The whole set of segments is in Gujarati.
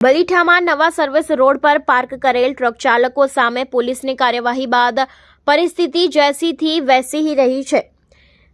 બલીઠામાં નવા સર્વિસ રોડ પર પાર્ક કરેલ ટ્રક ચાલકો સામે પોલીસની કાર્યવાહી બાદ પરિસ્થિતિ જેસીથી વેસી રહી છે.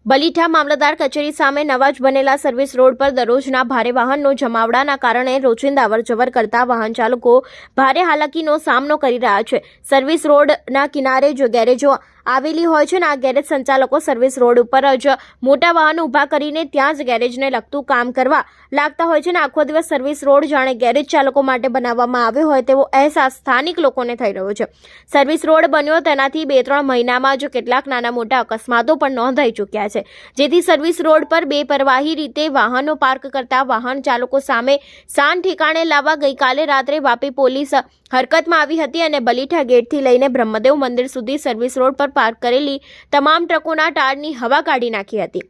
બલીઠા મામલતદાર કચેરી સામે નવા જ બનેલા સર્વિસ રોડ પર દરરોજના ભારે વાહનનો જમાવડાના કારણે રોજિંદા અવરજવર કરતા વાહન ચાલકો ભારે હાલાકીનો સામનો કરી રહ્યા છે. સર્વિસ રોડના કિનારે જો ગેરેજો આવેલી હોય છે ને, આ ગેરેજ સંચાલકો સર્વિસ રોડ ઉપર જ મોટા વાહનો ઊભા કરીને ત્યાં જ ગેરેજને લગતું કામ કરવા લાગતા હોય છે ને, આખો દિવસ સર્વિસ રોડ જાણે ગેરેજ ચાલકો માટે બનાવવામાં આવ્યો હોય તેવો અહેસાસ સ્થાનિક લોકોને થઈ રહ્યો છે. સર્વિસ રોડ બન્યો તેનાથી બે ત્રણ મહિનામાં જ કેટલાક નાના મોટા અકસ્માતો પણ નોંધાઈ ચૂક્યા છે. જેથી સર્વિસ રોડ પર બેપરવાહી રીતે વાહનો પાર્ક કરતા વાહન ચાલકો સામે સાન ઠેકાણે લાવવા ગઈકાલે રાત્રે વાપી પોલીસ હરકતમાં આવી હતી અને બલીઠા ગેટથી લઈને બ્રહ્મદેવ મંદિર સુધી સર્વિસ રોડ પર પાર્ક કરેલી તમામ ટ્રકોના ટાળની હવા કાઢી નાખી હતી.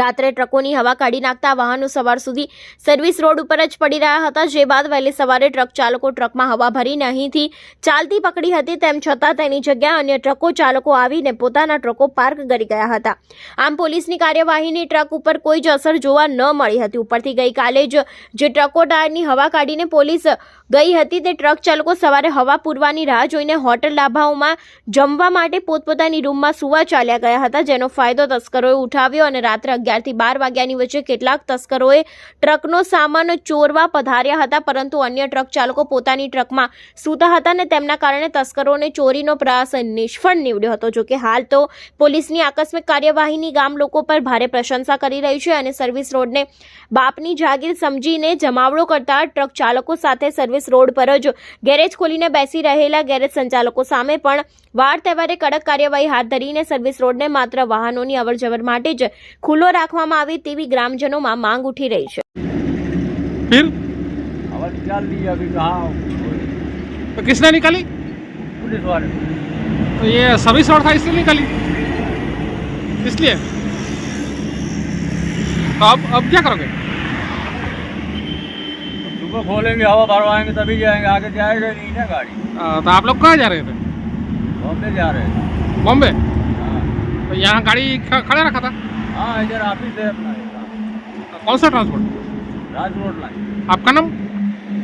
રાત્રે ટ્રકોની હવા કાઢી નાખતા વાહનો સવાર સુધી સર્વિસ રોડ ઉપર જ પડી રહ્યા હતા. જે બાદ વહેલી સવારે ટ્રક ચાલકો ટ્રકમાં હવા ભરીને અહીંથી ચાલતી પકડી હતી. તેમ છતાં તેની જગ્યાએ અન્ય ટ્રકો ચાલકો આવીને પોતાના ટ્રકો પાર્ક કરી ગયા હતા. આમ પોલીસની કાર્યવાહીની ટ્રક ઉપર કોઈ જ અસર જોવા ન મળી હતી. ઉપરથી ગઈકાલે જ જે ટ્રકો ટાયરની હવા કાઢીને પોલીસ ગઈ હતી, તે ટ્રક ચાલકો સવારે હવા પૂરવાની રાહ જોઈને હોટલ ડાભાઓમાં જમવા માટે પોતપોતાની રૂમમાં સુવા ચાલ્યા ગયા હતા, જેનો ફાયદો તસ્કરોએ ઉઠાવ્યો અને રાત્રે અગિયારથી બાર વાગ્યાની વચ્ચે કેટલાક તસ્કરોએ ટ્રકનો સામાન ચોરવા પધાર્યા હતા, પરંતુ અન્ય ટ્રક ચાલકો પોતાની ટ્રકમાં સૂતા હતા અને તેમના કારણે તસ્કરોને ચોરીનો પ્રયાસ નિષ્ફળ નીવડ્યો હતો. જોકે હાલ તો પોલીસની આકસ્મિક કાર્યવાહીની ગામ લોકો પર ભારે પ્રશંસા કરી રહી છે અને સર્વિસ રોડને બાપની જાગીર સમજીને જમાવડો કરતા ટ્રક ચાલકો સાથે સર્વિસ રોડ પર જ ગેરેજ ખોલીને બેસી રહેલા ગેરેજ સંચાલકો સામે પણ વાર તહેવારે કડક કાર્યવાહી હાથ ધરીને સર્વિસ રોડને માત્ર વાહનોની અવરજવર માટે જ ખુલ્લો રાખવામાં આવે તેવી ગ્રામજનોમાં માંગ ઉઠી રહી છે फिर हवा निकाल दी अभी कहाँ तो किसने निकाली पुलिस वाले तो ये सर्विस रोड था इसलिए निकाली इसलिए तो अब अब क्या करोगे सुबह खोलेंगे हवा भरवाएंगे तभी जाएंगे आगे जाएगा नहीं ना गाड़ी आ, तो आप लोग कहाँ जा रहे थे बॉम्बे जा रहे हैं बॉम्बे हाँ तो यहाँ गाड़ी ख- खड़ा रखा था हाँ इधर ऑफ़िस है अपना कौन सा ट्रांसपोर्ट राज रोड लाइन। आपका नाम?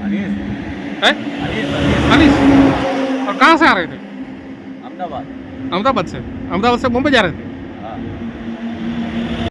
अनीस है? अनीस अनीस अनीस और कहाँ से आ रहे थे? अहमदाबाद। अहमदाबाद से। अहमदाबाद से मुंबई जा रहे थे?